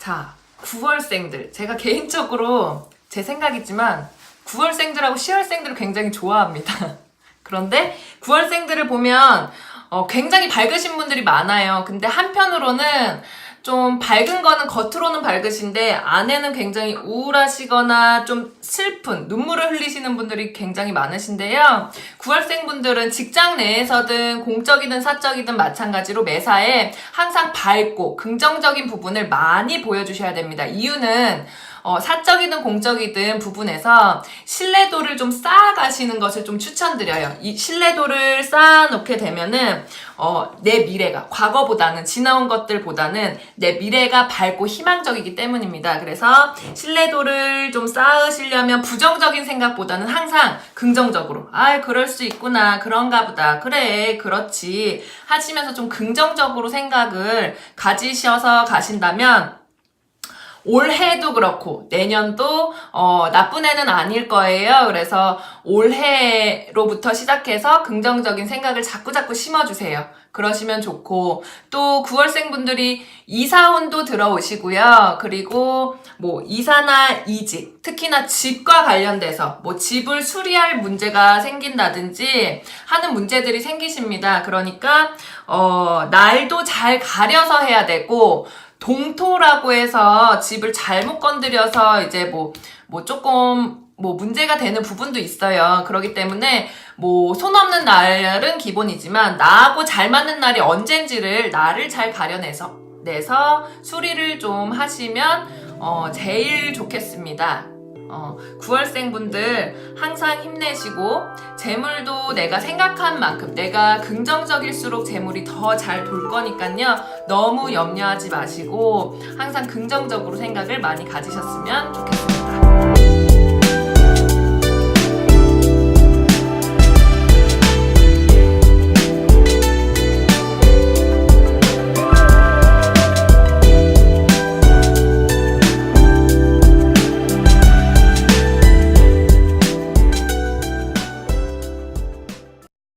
자, 9월생들. 제가 개인적으로 제 생각이지만 9월생들하고 10월생들을 굉장히 좋아합니다. 그런데 9월생들을 보면 어, 굉장히 밝으신 분들이 많아요. 근데 한편으로는 좀 밝은 거는 겉으로는 밝으신데 안에는 굉장히 우울하시거나 좀 슬픈 눈물을 흘리시는 분들이 굉장히 많으신데요. 9월생 분들은 직장 내에서든 공적이든 사적이든 마찬가지로 매사에 항상 밝고 긍정적인 부분을 많이 보여주셔야 됩니다. 이유는 어, 사적이든 공적이든 부분에서 신뢰도를 좀 쌓아가시는 것을 좀 추천드려요. 이 신뢰도를 쌓아놓게 되면은 어, 내 미래가 과거보다는 지나온 것들보다는 내 미래가 밝고 희망적이기 때문입니다. 그래서 신뢰도를 좀 쌓으시려면 부정적인 생각보다는 항상 긍정적으로 아 그럴 수 있구나 그런가 보다 그래 그렇지 하시면서 좀 긍정적으로 생각을 가지셔서 가신다면 올해도 그렇고 내년도 어, 나쁜 해는 아닐 거예요. 그래서 올해로부터 시작해서 긍정적인 생각을 자꾸 자꾸 심어주세요. 그러시면 좋고 또 9월생 분들이 이사운도 들어오시고요. 그리고 뭐 이사나 이직, 특히나 집과 관련돼서 뭐 집을 수리할 문제가 생긴다든지 하는 문제들이 생기십니다. 그러니까 어, 날도 잘 가려서 해야 되고 동토라고 해서 집을 잘못 건드려서 이제 뭐, 뭐 조금 뭐 문제가 되는 부분도 있어요. 그렇기 때문에 뭐 손 없는 날은 기본이지만 나하고 잘 맞는 날이 언젠지를 나를 잘 가려내서 내서 수리를 좀 하시면 어 제일 좋겠습니다. 어, 9월생 분들 항상 힘내시고 재물도 내가 생각한 만큼 내가 긍정적일수록 재물이 더 잘 돌 거니까요. 너무 염려하지 마시고 항상 긍정적으로 생각을 많이 가지셨으면 좋겠습니다.